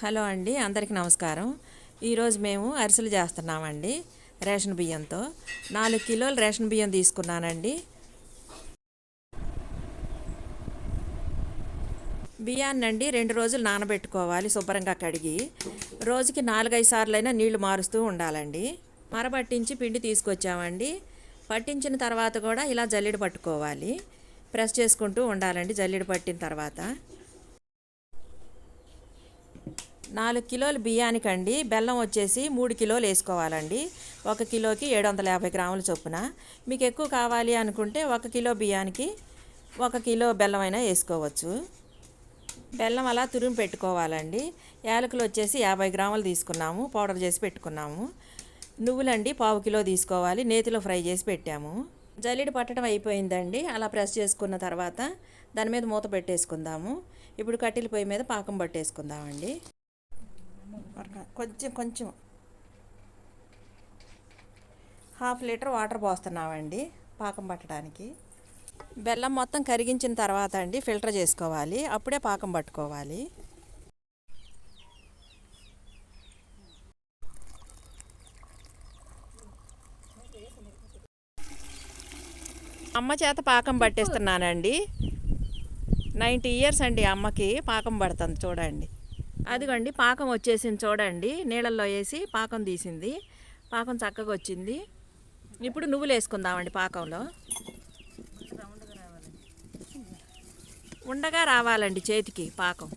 Hello అండి అందరికీ నమస్కారం. ఈరోజు మేము అరిసెలు చేస్తున్నామండి రేషన్ బియ్యంతో. నాలుగు కిలోలు రేషన్ బియ్యం తీసుకున్నానండి. బియ్యాన్ని అండి రెండు రోజులు నానబెట్టుకోవాలి శుభ్రంగా కడిగి. రోజుకి నాలుగైదు సార్లైనా నీళ్ళు మారుస్తూ ఉండాలండి. మరబట్టించి పిండి తీసుకొచ్చామండి. పట్టించిన తర్వాత కూడా ఇలా జల్లెడ పట్టుకోవాలి. ప్రెస్ చేసుకుంటూ ఉండాలండి జల్లెడ పట్టిన తర్వాత. నాలుగు కిలోల బియ్యానికండి. బెల్లం వచ్చేసి మూడు కిలోలు వేసుకోవాలండి. ఒక కిలోకి ఏడు వందల యాభై గ్రాముల చొప్పున. మీకు ఎక్కువ కావాలి అనుకుంటే ఒక కిలో బియ్యానికి ఒక కిలో బెల్లం అయినా వేసుకోవచ్చు. బెల్లం అలా తురిమి పెట్టుకోవాలండి. యాలకులు వచ్చేసి యాభై గ్రాములు తీసుకున్నాము. పౌడర్ చేసి పెట్టుకున్నాము. నువ్వులండి పావు కిలో తీసుకోవాలి. నేతిలో ఫ్రై చేసి పెట్టాము. జల్లిడి పట్టడం అయిపోయిందండి. అలా ప్రెస్ చేసుకున్న తర్వాత దాని మీద మూత పెట్టేసుకుందాము. ఇప్పుడు కట్టెల పొయ్యి మీద పాకం పట్టేసుకుందామండి. కొంచెం కొంచెం. హాఫ్ లీటర్ వాటర్ పోస్తున్నామండి పాకం పట్టడానికి. బెల్లం మొత్తం కరిగించిన తర్వాత అండి ఫిల్టర్ చేసుకోవాలి. అప్పుడే పాకం పట్టుకోవాలి. అమ్మ చేత పాకం పట్టిస్తున్నానండి. నైంటీ ఇయర్స్ అండి అమ్మకి పాకం పడుతుంది చూడండి. అదిగోండి పాకం వచ్చేసింది చూడండి. నీళ్ళల్లో వేసి పాకం తీసింది. పాకం చక్కగా వచ్చింది. ఇప్పుడు నువ్వులు వేసుకుందామండి పాకంలో. ఉండగా రావాలండి చేతికి పాకం.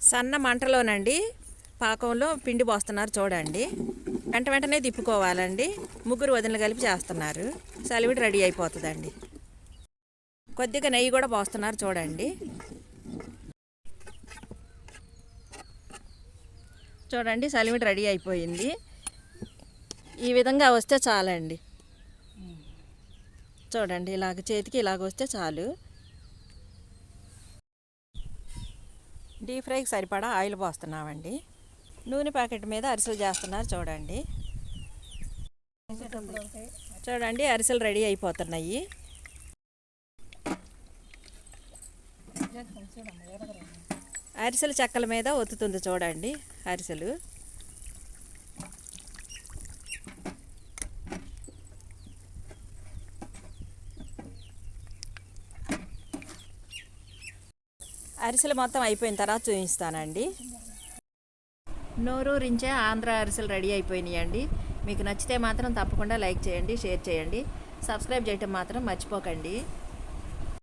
సన్న మంటలోనండి పాకంలో పిండి పోస్తున్నారు చూడండి. వెంట వెంటనే తిప్పుకోవాలండి. ముగ్గురు వదినలు కలిపి చేస్తున్నారు. సలివిడి రెడీ అయిపోతుందండి. కొద్దిగా నెయ్యి కూడా పోస్తున్నారు చూడండి. చూడండి సలిమిడి రెడీ అయిపోయింది. ఈ విధంగా వస్తే చాలండి. చూడండి ఇలాగ చేతికి ఇలాగ వస్తే చాలు. డీప్ ఫ్రైకి సరిపడా ఆయిల్ పోస్తున్నామండి. నూనె ప్యాకెట్ మీద అరిసెలు చేస్తున్నారు చూడండి. చూడండి అరిసెలు రెడీ అయిపోతున్నాయి. అరిసెలు చెక్కల మీద ఒత్తుతుంది చూడండి. అరిసెలు. అరిసెలు మొత్తం అయిపోయిన తర్వాత చూపిస్తానండి. నోరూరించే ఆంధ్ర అరిసెలు రెడీ అయిపోయినాయండి. మీకు నచ్చితే మాత్రం తప్పకుండా లైక్ చేయండి షేర్ చేయండి. సబ్స్క్రైబ్ చేయటం మాత్రం మర్చిపోకండి.